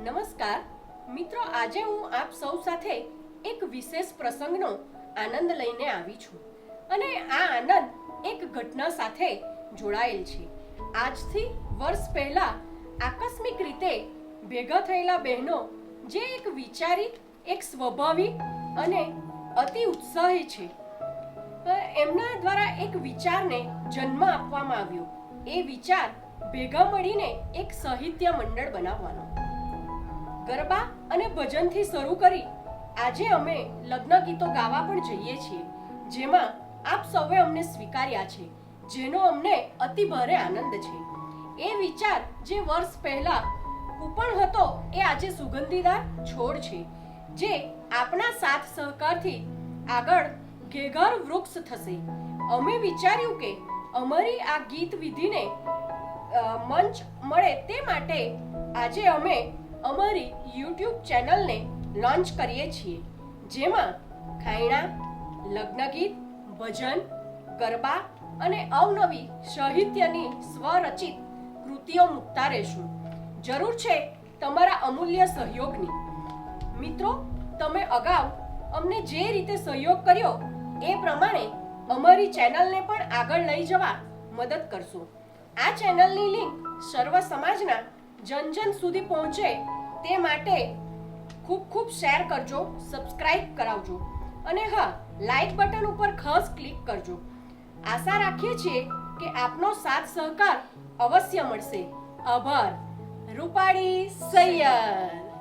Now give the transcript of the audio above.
નમસ્કાર. મિત્રો, આજે હું આપ સૌ સાથે એક વિશેષ પ્રસંગનો આનંદ લઈને આવી છું અને આ આનંદ એક ઘટના સાથે જોડાયેલ છે. આજથી વર્ષ પહેલા આકસ્મિક રીતે ભેગા થયેલા બહેનો જે એક વિચારી, એક સ્વાભાવિક અને અતિ ઉત્સાહી છે એમના દ્વારા એક વિચારને જન્મ આપવામાં આવ્યો. એ વિચાર ભેગા મળીને એક સાહિત્ય મંડળ બનાવવાનો. ગરબા અને ભજનથી શરૂ કરી આજે અમે લગ્ન ગીતો ગાવા પણ જઈએ છીએ, જેમાં આપ સૌએ અમને સ્વીકાર્યા છે, જેનો અમને અતિ ભારે આનંદ છે. એ વિચાર જે વર્ષ પહેલા કૂપણ હતો, એ આજે સુગંધીદાર છોડ છે, જે આપણા સાથ સહકારથી આગળ ઘેઘર વૃક્ષ થશે. અમે વિચાર્યું કે અમારી આ ગીત વિધિને મંચ મળે તે માટે આજે અમે અમારી યુટ્યુબ ચેનલને લોન્ચ કરીએ છીએ, જેમાં ખાયણા, લગ્ન ગીત, ભજન, ગરબા અને અવનવી સાહિત્યની સ્વરચિત કૃતિઓ મૂકતા રહેશું. જરૂર છે તમારા અમૂલ્ય સહયોગની. મિત્રો, તમે અગાઉ અમને જે રીતે સહયોગ કર્યો, એ પ્રમાણે અમારી ચેનલને પણ આગળ લઈ જવા મદદ કરશો. આ ચેનલની લિંક સર્વ સમાજના જન જન સુધી પહોંચે તે માટે ખૂબ ખૂબ શેર કરજો, સબસ્ક્રાઇબ કરાવજો અને હા લાઈક બટન ઉપર ખાસ ક્લિક કરજો. આશા રાખીએ છીએ કે આપનો સાથ સહકાર અવશ્ય મળશે. આભાર. રૂપાળી સૈયદ.